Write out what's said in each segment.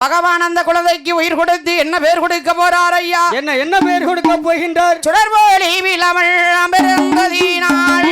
பகவான் அந்த குழந்தைக்கு உயிர் கொடுத்து என்ன பேர் கொடுக்க போறார் ஐயா? என்ன என்ன பேர் கொடுக்க போகின்றார்? சுடர்போலி விளவள் அமிர்ந்ததினாள்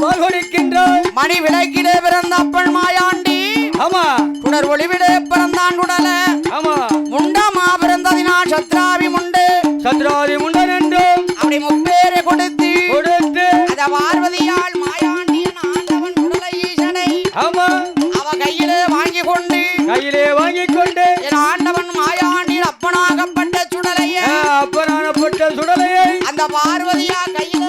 மணி விளக்கிலே பிறந்த அப்பன் மாயாண்டி. ஆமா. குடர் ஒளிவிடே பிறந்தான் குடல ஆமா. முண்டமா பிறந்ததினால் சத்ராவி முண்டு. சத்ராவி முண்டன் என்று அப்படி முப்பேரை கொடுத்து கொடுத்து அத பார்வதியால் மாயாண்டி ஆண்டவன் குடல ஈசனை ஆமா. அவ கையிலே வாங்கி கொண்டு கையிலே வாங்கி கொண்டு என் ஆண்டவன் மாயாண்டி அப்பனாகப்பட்ட சுடலையே அப்பனாகப்பட்ட சுடலையை அந்த பார்வதியா கையில